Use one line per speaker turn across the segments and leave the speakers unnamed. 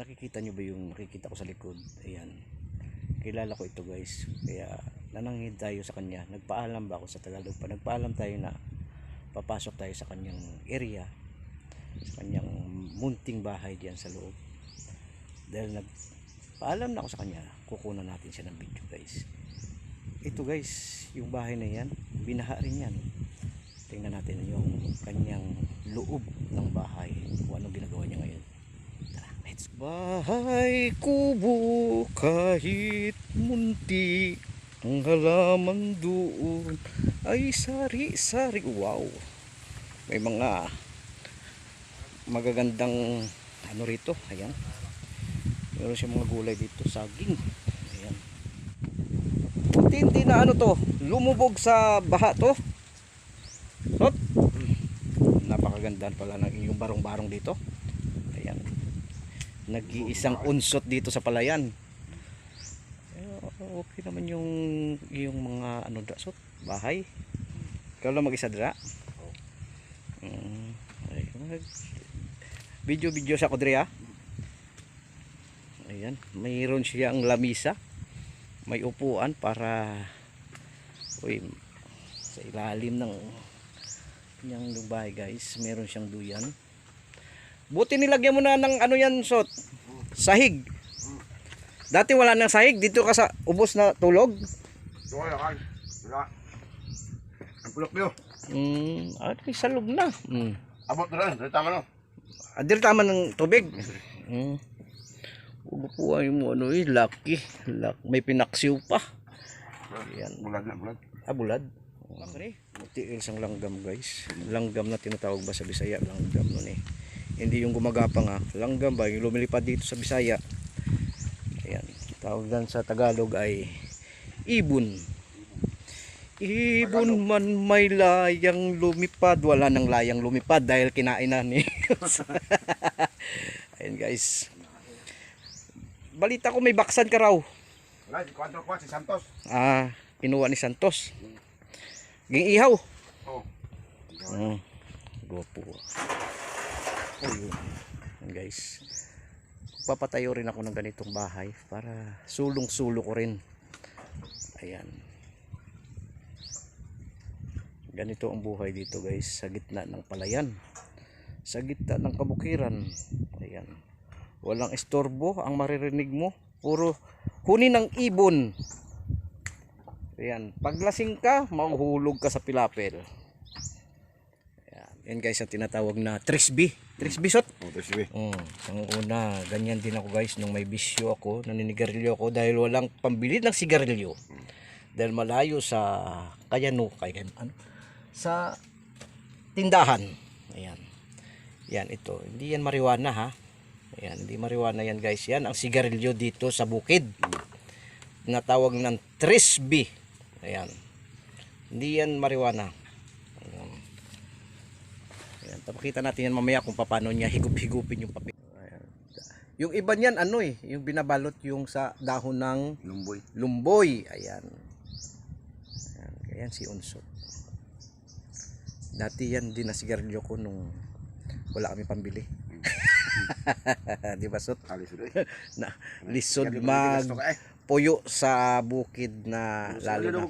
Nakikita nyo ba yung makikita ko sa likod? Ayan. Kilala ko ito guys. Kaya nanangid tayo sa kanya. Nagpaalam ba ako sa Tagalog pa? Nagpaalam tayo na papasok tayo sa kanyang area. Sa kanyang munting bahay diyan sa loob. Dahil nagpaalam na ako sa kanya. Kukunan natin siya ng video guys. Ito guys, yung bahay na yan, binaha rin yan. Tingnan natin yung kanyang loob ng bahay. Bahay kubo kahit munti ang halaman doon ay sari-sari. Wow. May mga magagandang ano rito. Ayan. Meron siya mga gulay dito. Saging. Ayan. Tindi na ano to. Lumubog sa baha to. Hop. Napakaganda pala ng yung barong-barong dito. Nag-iisang unsot dito sa palayan. Eh, okay naman yung yung mga ano dasot, bahay. Ikaw lang mag-isa dira. Mm, ay, mag- video-video sa Kodrea. Ayan, mayroon siyang lamisa. May upuan para uy, sa ilalim ng kanyang bahay guys, meron siyang duyan. Buti nilagyan mo na ng ano yan, Sot? Sahig. Dati wala nang sahig, dito ka sa ubos na tulog.
Wala. Wala. Ang pulok niyo.
Mm, ah, may salog na. Mm.
Abot na lang. Dito tama no.
Adir tama ng tubig. Mm. Upuan mo ano eh, lucky. Luck. May pinaksiw pa. Yan.
Bulag na bulag.
Ah, bulad. Okay. Mutiil sang langgam guys. Langgam na tinatawag ba sa Bisaya? Langgam nun eh. Hindi yung gumagapang ha. Langgam ba? Yung lumilipad dito sa Bisaya. Ayan. Tawag dan sa Tagalog ay ibon. Ibon man may layang lumipad. Wala nang layang lumipad dahil kinain na ni. Ayan guys. Balita ko may baksan ka raw.
Wala. Si Kwan. Si Santos.
Ah, kinuha ni Santos. Ging ihaw.
Oh.
Oh, yun ayun guys. Papatayo rin ako ng ganitong bahay para sulong-sulo ko rin. Ayan. Ganito ang buhay dito guys sa gitna ng palayan. Sa gitna ng kabukiran. Ayan. Walang estorbo ang maririnig mo. Puro huni ng ibon. Ayan. Paglasing ka mahuhulog ka sa pilapel. Ayan. Yan guys ang tinatawag na 3B Tres bisot.
Oh, tres bisot.
Oh, mm. Ang una, ganyan din ako guys. Nung may bisyo ako, naninigarilyo ako dahil walang pambili ng sigarilyo. Mm. Dahil malayo sa Kayano, kay ano, sa tindahan. Ayan. Yan ito. Hindi yan marijuana ha. Ayan, hindi marijuana yan guys. Yan ang sigarilyo dito sa bukid. Natawag ng 3B. Ayan. Hindi yan marijuana. Ayan. Tapakita natin yan mamaya kung paano niya higup-higupin yung papel. Ayan. Yung iba niyan ano eh, yung binabalot yung sa dahon ng
Lumboy.
lumboy. Ayan. Ayan, ayan si Unsot. Dati yan din na sigarilyo ko nung wala kami pambili. Di ba Sot? Na lisod mag puyo sa bukid na lalo na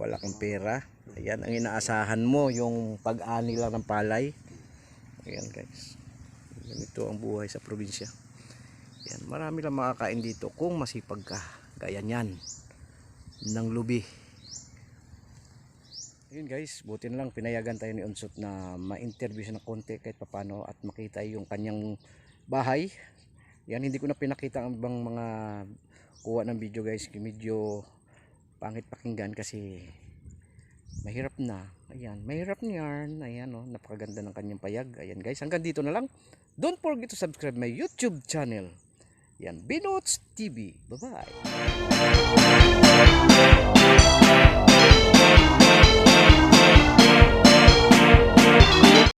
wala kang pera. Ayan, ang inaasahan mo, yung pag-ani lang ng palay. Ayan guys. Ganito ang buhay sa probinsya. Ayan, marami lang makakain dito kung masipag ka. Gaya niyan. Ng lubi. Ayun guys, buti na lang pinayagan tayo ni Unsot na ma-interview siya ng konti kahit papano at makita yung kanyang bahay. Yan, hindi ko na pinakita ang ibang mga kuha ng video guys. Medyo pangit pakinggan kasi mahirap na. Ayan, mahirap niyan. Ayan, oh, napakaganda ng kanyang payag. Ayan guys, hanggang dito na lang. Don't forget to subscribe my YouTube channel. Yan, Binots TV. Bye-bye.